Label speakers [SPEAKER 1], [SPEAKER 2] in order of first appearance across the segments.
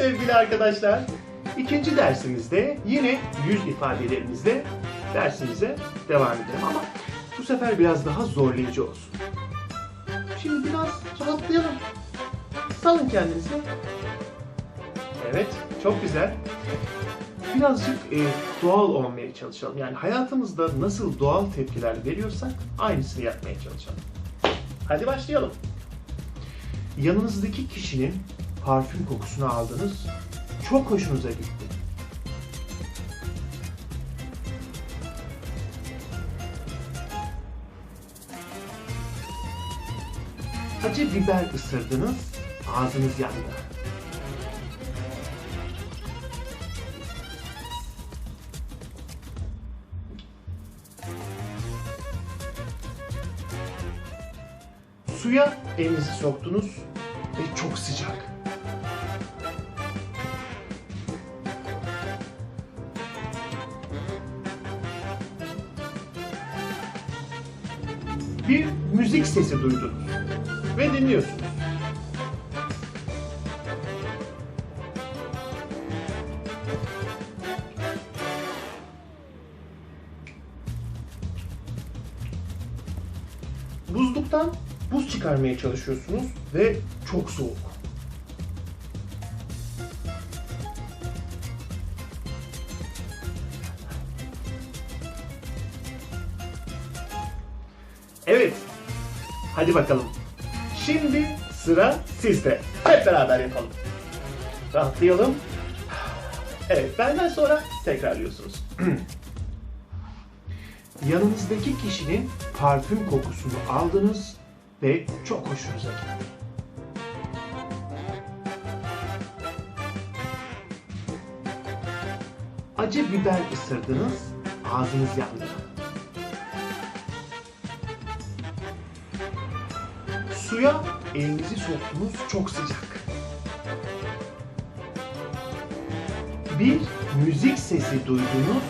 [SPEAKER 1] sevgili arkadaşlar. İkinci dersimizde yine yüz ifadelerimizle dersimize devam edelim ama bu sefer biraz daha zorlayıcı olsun. Şimdi biraz rahatlayalım. Salın kendinizi. Evet, çok güzel. Birazcık e, doğal olmaya çalışalım. Yani hayatımızda nasıl doğal tepkiler veriyorsak aynısını yapmaya çalışalım. Hadi başlayalım. Yanınızdaki kişinin parfüm kokusunu aldınız. Çok hoşunuza gitti. Acı biber ısırdınız, ağzınız yandı. Suya elinizi soktunuz ve çok sıcak. Bir müzik sesi duydunuz ve dinliyorsunuz. Buzluktan buz çıkarmaya çalışıyorsunuz ve çok soğuk. Evet. Hadi bakalım. Şimdi sıra sizde. Hep beraber yapalım. Rahatlayalım. Evet, benden sonra tekrarlıyorsunuz. Yanınızdaki kişinin parfüm kokusunu aldınız ve çok hoşunuza gitti. Acı biber ısırdınız, ağzınız yandı. Suya elinizi soktunuz, çok sıcak. Bir müzik sesi duydunuz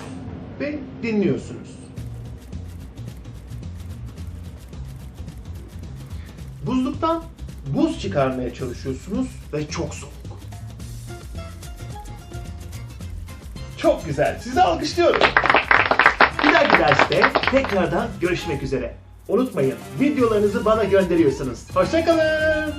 [SPEAKER 1] ve dinliyorsunuz. Buzluktan buz çıkarmaya çalışıyorsunuz ve çok soğuk. Çok güzel. Sizi alkışlıyorum. Bir dahaki derste tekrardan görüşmek üzere. Unutmayın videolarınızı bana gönderiyorsunuz. Hoşçakalın.